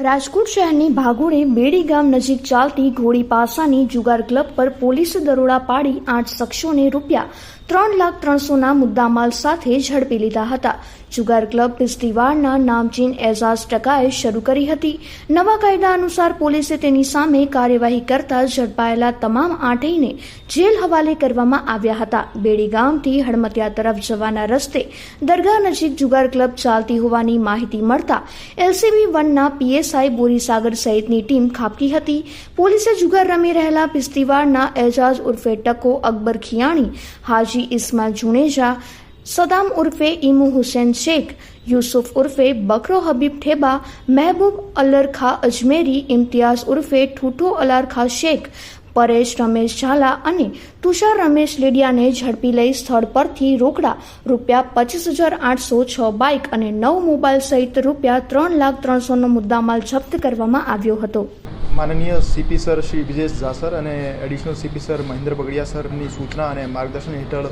રાજકોટ શહેરની ભાગોળે બેડી ગામ નજીક ચાલતી ઘોડી પાસાની જુગાર ક્લબ પર પોલીસ દરોડા પાડી આઠ શખ્સોને રૂપિયા ત્રણ લાખ ત્રણસોના મુદ્દામાલ સાથે ઝડપી લીધા હતા. જુગાર ક્લબ પિસ્તીવાડના નામચીન એઝાઝ ટકાએ શરૂ કરી હતી. નવા કાયદા અનુસાર પોલીસે તેની સામે કાર્યવાહી કરતા ઝડપાયેલા તમામ આઠેયને જેલ હવાલે કરવામાં આવ્યા હતા. બેડી ગામથી હડમતિયા તરફ જવાના રસ્તે દરગાહ નજીક જુગાર ક્લબ ચાલતી હોવાની માહિતી મળતા એલસીબી વનના પીએસઆઈ બોરીસાગર સહિતની ટીમ ખાબકી હતી. પોલીસે જુગાર રમી રહેલા પિસ્તીવાડના એજાજ ઉર્ફે ટકો અકબર ખિયાણી, હાજી ઇસ્મા જુનેજા, સદામ ઉર્ફે ઈમુ હુસેન શેખ, યુસુફ ઉર્ફે બકરો હબીબ ઠેબા, મહેબૂબ અલરખા અજમેરી, ઇમ્તિયાઝ ઉર્ફે ઠૂઠો અલારખા શેખ પરેશ, રમેશ ઝાલા અને તુષાર, રમેશ લેડિયાને ઝડપી લઈ સ્થળ પરથી રોકડા રૂપિયા પચીસ હજાર આઠસો છ બાઇક અને નવ મોબાઈલ સહિત રૂપિયા ત્રણ લાખ ત્રણસોનો મુદ્દામાલ જપ્ત કરવામાં આવ્યો હતો. માનનીય સીપી સર શ્રી વિજેશ ઝાસર અને additional CP sir Mahendra Bagadia સરની સૂચના અને માર્ગદર્શન હેઠળ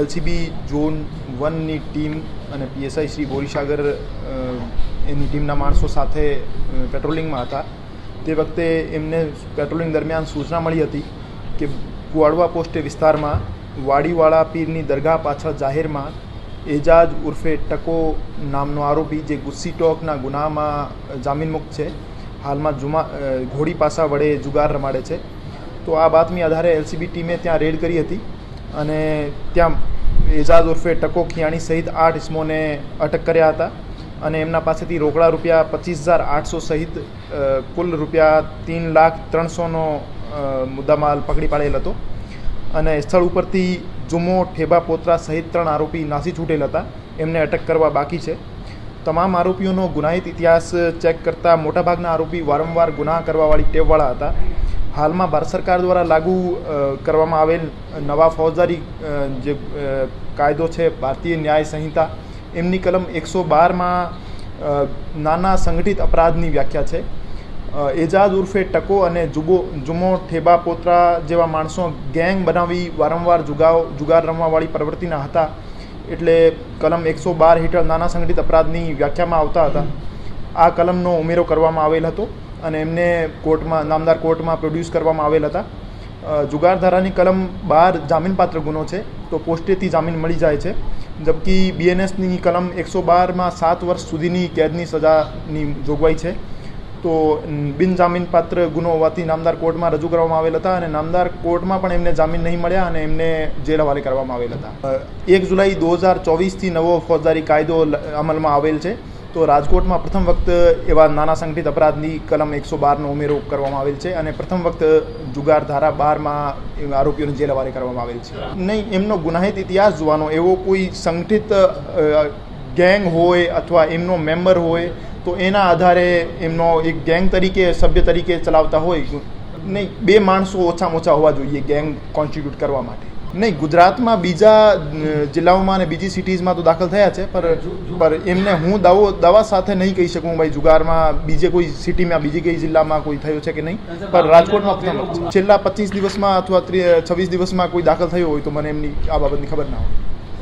એલસીબી ઝોન વનની ટીમ અને પીએસઆઈ શ્રી બોરીસાગર એની ટીમના માણસો સાથે પેટ્રોલિંગમાં હતા. તે વખતે એમને પેટ્રોલિંગ દરમિયાન સૂચના મળી હતી કે કુવાડવા પોસ્ટે વિસ્તારમાં વાડીવાળા પીરની દરગાહ પાછળ જાહેરમાં એજાજ ઉર્ફે ટકો નામનો આરોપી જે ગુસ્સી ટોકના ગુનામાં જામીન મુક્ત છે, હાલમાં જુમા ઘોડી પાસા વડે જુગાર રમાડે છે. તો આ બાતમી આધારે એલસીબી ટીમે ત્યાં રેડ કરી હતી અને ત્યાં એજાજ ઉર્ફે ટકો ખિયાણી સહિત આઠ ઇસમોને અટક કર્યા હતા. અને એમના પાસેથી રોકડા રૂપિયા પચીસ હજાર આઠસો સહિત કુલ રૂપિયા ત્રણ લાખ ત્રણસોનો મુદ્દામાલ પકડી પાડેલ હતો. અને સ્થળ ઉપરથી જુમો ઠેબા પોતરા સહિત ત્રણ આરોપી નાસી છૂટેલ હતા. એમને અટક કરવા બાકી છે. તમામ આરોપીઓનો ગુનાહિત ઇતિહાસ ચેક કરતા મોટાભાગના આરોપી વારંવાર ગુનાહ કરવાવાળી ટેવવાળા હતા. હાલમાં ભારત સરકાર દ્વારા લાગુ કરવામાં આવેલ નવા ફૌજદારી જે કાયદો છે, ભારતીય ન્યાય સંહિતા એમની કલમ એકસો બારમાં નાના સંગઠિત અપરાધની વ્યાખ્યા છે. એજાજ ઉર્ફે ટકો અને જુબો, જુમો ઠેબા પોતરા જેવા માણસો ગેંગ બનાવી વારંવાર જુગાવ, જુગાર રમવાવાળી પ્રવૃત્તિના હતા. એટલે કલમ એકસો બાર હેઠળ નાના સંગઠિત અપરાધની વ્યાખ્યામાં આવતા હતા. આ કલમનો ઉમેરો કરવામાં આવેલ હતો અને એમને કોર્ટમાં, નામદાર કોર્ટમાં પ્રોડ્યુસ કરવામાં આવેલ હતા. જુગાર ધારાની કલમ બાર જામીનપાત્ર ગુનો છે, તો પોસ્ટેથી જામીન મળી જાય છે. જબકી બીએનએસની કલમ એકસો બારમાં સાત વર્ષ સુધીની કેદની સજાની જોગવાઈ છે. તો બિનજામીનપાત્ર ગુનો હોવાથી નામદાર કોર્ટમાં રજૂ કરવામાં આવેલ હતા અને નામદાર કોર્ટમાં પણ એમને જામીન નહીં મળ્યા અને એમને જેલ હવાલે કરવામાં આવેલ હતા. એક જુલાઈ દો હજાર ચોવીસથી નવો ફોજદારી કાયદો અમલમાં આવેલ છે. તો રાજકોટમાં પ્રથમ વખત એવા નાના સંગઠિત અપરાધની કલમ એકસો બારનો ઉમેરો કરવામાં આવેલ છે અને પ્રથમ વખત જુગાર ધારા બારમાં આરોપીઓને જેલ હવાલે કરવામાં આવેલ છે. નહીં, એમનો ગુનાહિત ઇતિહાસ જોવાનો, એવો કોઈ સંગઠિત ગેંગ હોય અથવા એમનો મેમ્બર હોય, તો એના આધારે એમનો એક ગેંગ તરીકે, સભ્ય તરીકે ચલાવતા હોય. નહીં, બે માણસો ઓછામાં ઓછા હોવા જોઈએ ગેંગ કોન્સ્ટિટ્યૂટ કરવા માટે. નહીં ગુજરાતમાં બીજા જિલ્લાઓમાં અને બીજી સિટીઝમાં તો દાખલ થયા છે પર પર એમને હું દાવો દવા સાથે નહીં કહી શકું ભાઈ જુગારમાં બીજે કોઈ સિટીમાં બીજી કઈ જિલ્લામાં કોઈ થયો છે કે નહીં પર રાજકોટમાં. છેલ્લા પચીસ દિવસમાં અથવા છવ્વીસ દિવસમાં કોઈ દાખલ થયો હોય તો મને એમની આ બાબતની ખબર ના હોય